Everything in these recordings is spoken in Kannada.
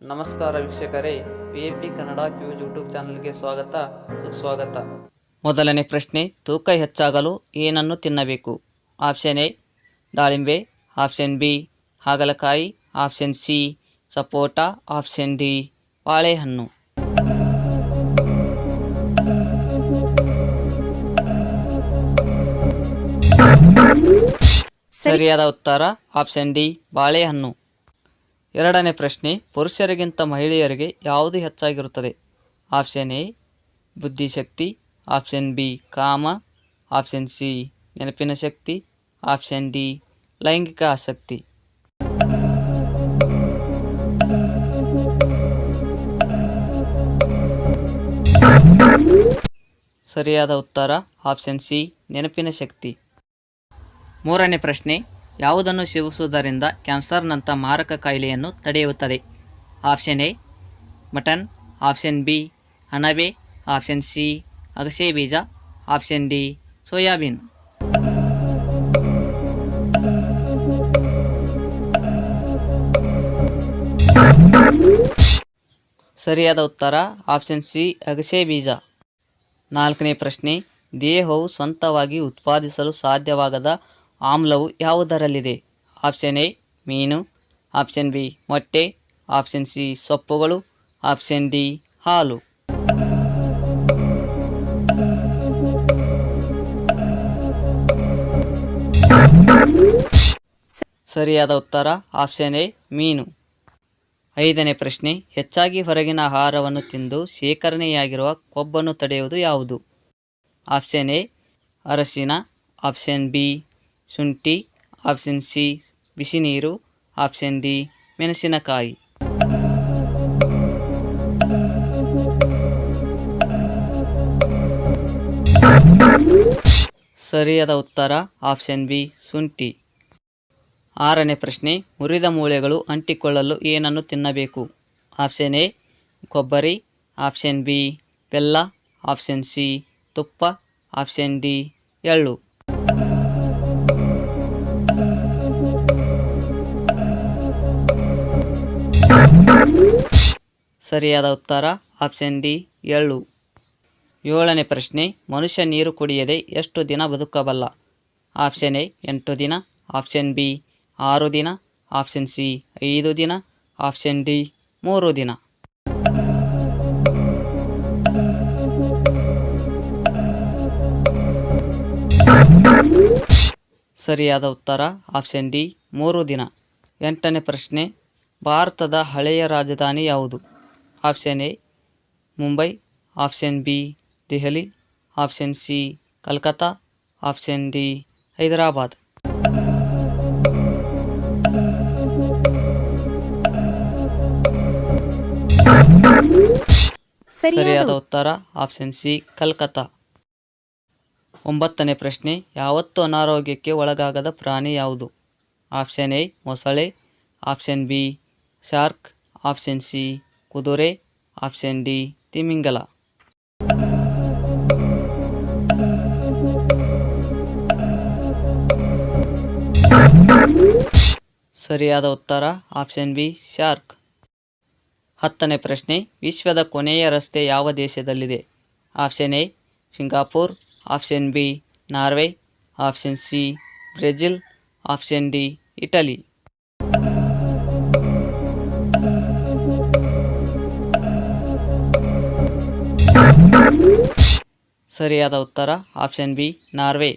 ನಮಸ್ಕಾರ ವೀಕ್ಷಕರೇ ವಿ ಎ ಪಿ ಕನ್ನಡ ಕ್ಯೂಸ್ ಯೂಟ್ಯೂಬ್ ಚಾನಲ್ಗೆ ಸ್ವಾಗತ, ಸುಸ್ವಾಗತ. ಮೊದಲನೇ ಪ್ರಶ್ನೆ, ತೂಕ ಹೆಚ್ಚಾಗಲು ಏನನ್ನು ತಿನ್ನಬೇಕು? ಆಪ್ಷನ್ ಎ, ದಾಳಿಂಬೆ, ಆಪ್ಷನ್ ಬಿ, ಹಾಗಲಕಾಯಿ, ಆಪ್ಷನ್ ಸಿ, ಸಪೋಟ, ಆಪ್ಷನ್ ಡಿ, ಬಾಳೆಹಣ್ಣು. ಸರಿಯಾದ ಉತ್ತರ, ಆಪ್ಷನ್ ಡಿ, ಬಾಳೆಹಣ್ಣು. ಎರಡನೇ ಪ್ರಶ್ನೆ, ಪುರುಷರಿಗಿಂತ ಮಹಿಳೆಯರಿಗೆ ಯಾವುದು ಹೆಚ್ಚಾಗಿರುತ್ತದೆ? ಆಪ್ಷನ್ ಎ, ಬುದ್ಧಿಶಕ್ತಿ. ಆಪ್ಷನ್ ಬಿ, ಕಾಮ. ಆಪ್ಷನ್ ಸಿ, ನೆನಪಿನ ಶಕ್ತಿ. ಆಪ್ಷನ್ ಡಿ, ಲೈಂಗಿಕ ಆಸಕ್ತಿ. ಸರಿಯಾದ ಉತ್ತರ, ಆಪ್ಷನ್ ಸಿ, ನೆನಪಿನ ಶಕ್ತಿ. ಮೂರನೇ ಪ್ರಶ್ನೆ ಯಾವುದನ್ನು ಸೇವಿಸುವುದರಿಂದ ಕ್ಯಾನ್ಸರ್ನಂಥ ಮಾರಕ ಕಾಯಿಲೆಯನ್ನು ತಡೆಯುತ್ತದೆ? Option A, mutton. Option B, ಅಣಬೆ. ಆಪ್ಷನ್ ಸಿ, ಅಗಸೆ ಬೀಜ. Option D, soybean. ಸರಿಯಾದ ಉತ್ತರ, ಆಪ್ಷನ್ ಸಿ, ಅಗಸೆ ಬೀಜ. ನಾಲ್ಕನೇ ಪ್ರಶ್ನೆ, ದೇಹವು ಸ್ವಂತವಾಗಿ ಉತ್ಪಾದಿಸಲು ಸಾಧ್ಯವಾಗದ ಆಮ್ಲವು ಯಾವುದರಲ್ಲಿದೆ? ಆಪ್ಷನ್ ಎ ಮೀನು. ಆಪ್ಷನ್ ಬಿ ಮೊಟ್ಟೆ. ಆಪ್ಷನ್ ಸಿ ಸೊಪ್ಪುಗಳು. ಆಪ್ಷನ್ ಡಿ ಹಾಲು. ಸರಿಯಾದ ಉತ್ತರ ಆಪ್ಷನ್ ಎ ಮೀನು. ಐದನೇ ಪ್ರಶ್ನೆ, ಹೆಚ್ಚಾಗಿ ಹೊರಗಿನ ಆಹಾರವನ್ನು ತಿಂದು ಶೇಖರಣೆಯಾಗಿರುವ ಕೊಬ್ಬನ್ನು ತಡೆಯುವುದು ಯಾವುದು? ಆಪ್ಷನ್ ಎ ಅರಸಿನ ಆಪ್ಷನ್ ಬಿ ಶುಂಠಿ, ಆಪ್ಷನ್ ಸಿ ಬಿಸಿ ನೀರು ಆಪ್ಷನ್ ಡಿ, ಮೆಣಸಿನಕಾಯಿ. ಸರಿಯಾದ ಉತ್ತರ, ಆಪ್ಷನ್ ಬಿ, ಶುಂಠಿ. ಆರನೇ ಪ್ರಶ್ನೆ, ಮುರಿದ ಮೂಳೆಗಳು ಅಂಟಿಕೊಳ್ಳಲು ಏನನ್ನು ತಿನ್ನಬೇಕು? ಆಪ್ಷನ್ ಎ, ಕೊಬ್ಬರಿ. ಆಪ್ಷನ್ ಬಿ, ಬೆಲ್ಲ. ಆಪ್ಷನ್ ಸಿ, ತುಪ್ಪ. ಆಪ್ಷನ್ ಡಿ, ಎಳ್ಳು. ಸರಿಯಾದ ಉತ್ತರ? ಆಪ್ಷನ್ ಡಿ ಎಳ್ಳು ಏಳನೇ ಪ್ರಶ್ನೆ, ಮನುಷ್ಯ ನೀರು ಕುಡಿಯದೆ ಎಷ್ಟು ದಿನ ಬದುಕಬಲ್ಲ? ಆಪ್ಷನ್ ಎ, ಎಂಟು ದಿನ. ಆಪ್ಷನ್ ಬಿ, ಆರು ದಿನ. ಆಪ್ಷನ್ ಸಿ, ಐದು ದಿನ. ಆಪ್ಷನ್ ಡಿ, ಮೂರು ದಿನ. ಸರಿಯಾದ ಉತ್ತರ? ಆಪ್ಷನ್ ಡಿ, ಮೂರು ದಿನ. ಎಂಟನೇ ಪ್ರಶ್ನೆ, ಭಾರತದ ಹಳೆಯ ರಾಜಧಾನಿ ಯಾವುದು? Option A Mumbai. Option B Delhi. Option C Calcutta. Option D Hyderabad. ಸರಿಯಾದ ಉತ್ತರ ಆಪ್ಷನ್ ಸಿ ಕಲ್ಕತ್ತಾ. ಒಂಬತ್ತನೇ ಪ್ರಶ್ನೆ ಯಾವತ್ತು ಅನಾರೋಗ್ಯಕ್ಕೆ ಒಳಗಾಗದ ಪ್ರಾಣಿ ಯಾವುದು? ಆಪ್ಷನ್ ಎ ಮೊಸಳೆ. Option B shark. Option C ಕುದುರೆ, ಆಪ್ಷನ್ ಡಿ, ತಿಮಿಂಗಲ. ಸರಿಯಾದ ಉತ್ತರ, ಆಪ್ಷನ್ ಬಿ, ಶಾರ್ಕ್. ಹತ್ತನೇ ಪ್ರಶ್ನೆ, ವಿಶ್ವದ ಕೊನೆಯ ರಸ್ತೆ ಯಾವ ದೇಶದಲ್ಲಿದೆ? Option A, Singapore. Option B, Norway. Option C, Brazil. Option D, Italy. ಸರಿಯಾದ ಉತ್ತರ? Option B, Norway.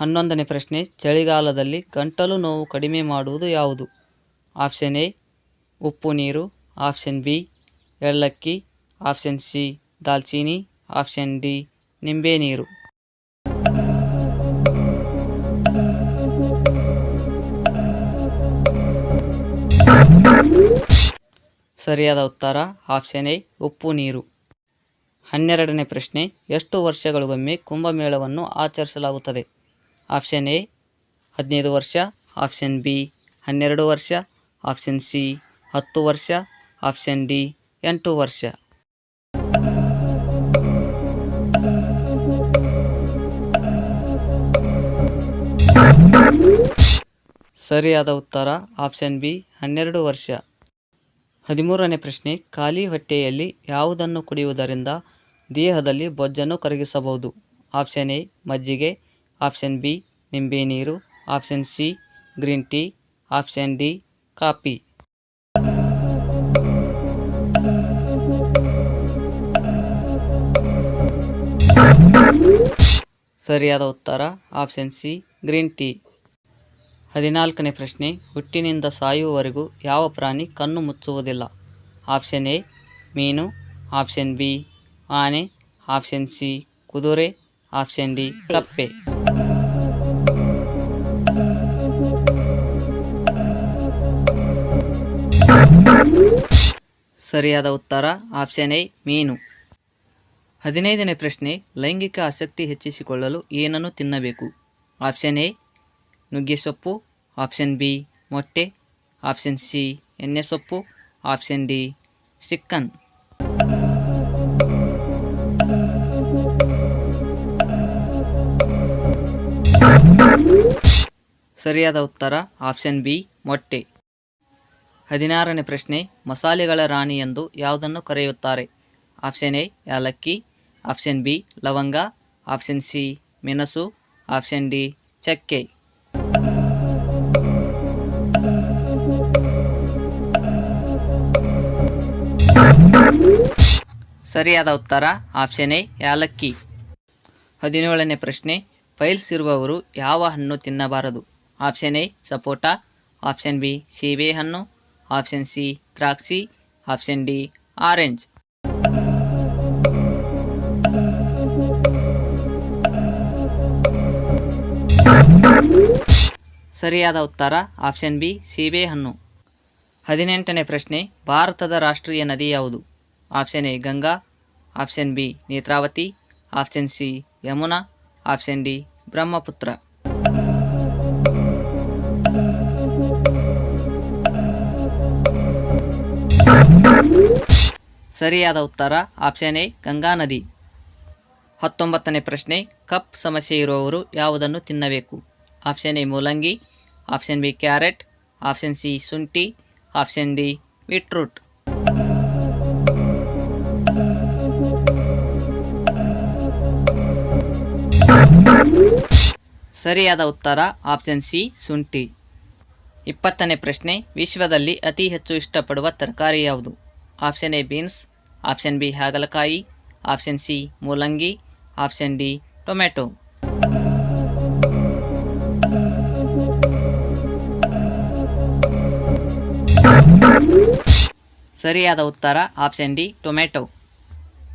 ಹನ್ನೊಂದನೇ ಪ್ರಶ್ನೆ, ಚಳಿಗಾಲದಲ್ಲಿ ಗಂಟಲು ನೋವು ಕಡಿಮೆ ಮಾಡುವುದು ಯಾವುದು? ಆಪ್ಷನ್ ಎ, ಉಪ್ಪು ನೀರು. ಆಪ್ಷನ್ ಬಿ ಎಳ್ಳಕ್ಕಿ ಆಪ್ಷನ್ ಸಿ, ದಾಲ್ಚೀನಿ. ಆಪ್ಷನ್ ಡಿ, ನಿಂಬೆ ನೀರು. ಸರಿಯಾದ ಉತ್ತರ? ಆಪ್ಷನ್ ಎ, ಉಪ್ಪು ನೀರು. ಹನ್ನೆರಡನೇ ಪ್ರಶ್ನೆ, ಎಷ್ಟು ವರ್ಷಗಳಿಗೊಮ್ಮೆ ಕುಂಭಮೇಳವನ್ನು ಆಚರಿಸಲಾಗುತ್ತದೆ? ಆಪ್ಷನ್ ಎ, ಹದಿನೈದು ವರ್ಷ, ಆಪ್ಷನ್ ಬಿ, ಹನ್ನೆರಡು ವರ್ಷ, ಆಪ್ಷನ್ ಸಿ, ಹತ್ತು ವರ್ಷ, ಆಪ್ಷನ್ ಡಿ, ಎಂಟು ವರ್ಷ. ಸರಿಯಾದ ಉತ್ತರ, ಆಪ್ಷನ್ ಬಿ, ಹನ್ನೆರಡು ವರ್ಷ. ಹದಿಮೂರನೇ ಪ್ರಶ್ನೆ, ಖಾಲಿ ಹೊಟ್ಟೆಯಲ್ಲಿ ಯಾವುದನ್ನು ಕುಡಿಯುವುದರಿಂದ ದೇಹದಲ್ಲಿ ಬೊಜ್ಜನ್ನು ಕರಗಿಸಬಹುದು. ಆಪ್ಷನ್ ಎ, ಮಜ್ಜಿಗೆ. ಆಪ್ಷನ್ ಬಿ, ನಿಂಬೆ ನೀರು. Option C, green tea. Option D, coffee. ಸರಿಯಾದ ಉತ್ತರ, ಆಪ್ಷನ್ ಸಿ, ಗ್ರೀನ್ ಟೀ. ಹದಿನಾಲ್ಕನೇ ಪ್ರಶ್ನೆ, ಹುಟ್ಟಿನಿಂದ ಸಾಯುವವರೆಗೂ ಯಾವ ಪ್ರಾಣಿ ಕಣ್ಣು ಮುಚ್ಚುವುದಿಲ್ಲ? ಆಪ್ಷನ್ ಎ, ಮೀನು. ಆಪ್ಷನ್ ಬಿ ಆನೆ, ಆಪ್ಷನ್ ಸಿ, ಕುದುರೆ, ಆಪ್ಷನ್ ಡಿ, ಕಪ್ಪೆ. ಸರಿಯಾದ ಉತ್ತರ, ಆಪ್ಷನ್ ಎ, ಮೀನು. ಹದಿನೈದನೇ ಪ್ರಶ್ನೆ, ಲೈಂಗಿಕ ಆಸಕ್ತಿ ಹೆಚ್ಚಿಸಿಕೊಳ್ಳಲು ಏನನ್ನು ತಿನ್ನಬೇಕು? ಆಪ್ಷನ್ ಎ, ನುಗ್ಗೆ ಸೊಪ್ಪು. ಆಪ್ಷನ್ ಬಿ, ಮೊಟ್ಟೆ. ಆಪ್ಷನ್ ಸಿ, ಎಣ್ಣೆ ಸೊಪ್ಪು. ಆಪ್ಷನ್ ಡಿ ಚಿಕ್ಕನ್ ಸರಿಯಾದ ಉತ್ತರ, ಆಪ್ಷನ್ ಬಿ, ಮೊಟ್ಟೆ. ಹದಿನಾರನೇ ಪ್ರಶ್ನೆ, ಮಸಾಲೆಗಳ ರಾಣಿ ಎಂದು ಯಾವುದನ್ನು ಕರೆಯುತ್ತಾರೆ? ಆಪ್ಷನ್ ಎ, ಯಾಲಕ್ಕಿ. ಆಪ್ಷನ್ ಬಿ, ಲವಂಗ. ಆಪ್ಷನ್ ಸಿ, ಮೆಣಸು. ಆಪ್ಷನ್ ಡಿ, ಚಕ್ಕೆ. ಸರಿಯಾದ ಉತ್ತರ, ಆಪ್ಷನ್ ಎ, ಯಾಲಕ್ಕಿ. ಹದಿನೇಳನೇ ಪ್ರಶ್ನೆ, ಪೈಲ್ಸ್ ಇರುವವರು ಯಾವ ಹಣ್ಣು ತಿನ್ನಬಾರದು? ಆಪ್ಷನ್ ಎ, ಸಪೋಟ. ಆಪ್ಷನ್ ಬಿ, ಸೀಬೆಹಣ್ಣು. ಆಪ್ಷನ್ ಸಿ, ದ್ರಾಕ್ಷಿ. Option D, orange. ಸರಿಯಾದ ಉತ್ತರ, ಆಪ್ಷನ್ ಬಿ, ಸೀಬೆಹಣ್ಣು. ಹದಿನೆಂಟನೇ ಪ್ರಶ್ನೆ, ಭಾರತದ ರಾಷ್ಟ್ರೀಯ ನದಿ ಯಾವುದು? Option A, Ganga. Option B, Netravati. Option C, Yamuna. Option D, Brahmaputra. ಸರಿಯಾದ ಉತ್ತರ, ಆಪ್ಷನ್ ಎ, ಗಂಗಾ ನದಿ. ಹತ್ತೊಂಬತ್ತನೇ ಪ್ರಶ್ನೆ, ಕಪ್ ಸಮಸ್ಯೆ ಇರುವವರು ಯಾವುದನ್ನು ತಿನ್ನಬೇಕು? ಆಪ್ಷನ್ ಎ, ಮೂಲಂಗಿ. Option B, carrot. Option C, ಶುಂಠಿ. Option D, beetroot. ಸರಿಯಾದ ಉತ್ತರ, ಆಪ್ಷನ್ ಸಿ, ಶುಂಠಿ. ಇಪ್ಪತ್ತನೇ ಪ್ರಶ್ನೆ, ವಿಶ್ವದಲ್ಲಿ ಅತಿ ಹೆಚ್ಚು ಇಷ್ಟಪಡುವ ತರಕಾರಿ ಯಾವುದು? Option A beans, option B ಹಾಗಲಕಾಯಿ, ಆಪ್ಷನ್ ಸಿ ಮೂಲಂಗಿ, ಆಪ್ಷನ್ ಡಿ ಟೊಮ್ಯಾಟೊ. ಸರಿಯಾದ ಉತ್ತರ ಆಪ್ಷನ್ ಡಿ ಟೊಮೆಟೊ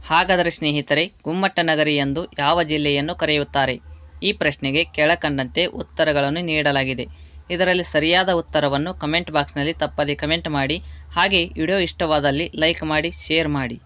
ಹಾಗಾದರೆ ಸ್ನೇಹಿತರೆ ಗುಮ್ಮಟ ನಗರಿ ಎಂದು ಯಾವ ಜಿಲ್ಲೆಯನ್ನು ಕರೆಯುತ್ತಾರೆ? ಈ ಪ್ರಶ್ನೆಗೆ ಕೆಳಕಂಡಂತೆ ಉತ್ತರಗಳನ್ನು ನೀಡಲಾಗಿದೆ. ಇದರಲ್ಲಿ ಸರಿಯಾದ ಉತ್ತರವನ್ನು ಕಮೆಂಟ್ ಬಾಕ್ಸ್ನಲ್ಲಿ ತಪ್ಪದೆ ಕಮೆಂಟ್ ಮಾಡಿ. ಹಾಗೆ ವಿಡಿಯೋ ಇಷ್ಟವಾದಲ್ಲಿ ಲೈಕ್ ಮಾಡಿ, ಶೇರ್ ಮಾಡಿ.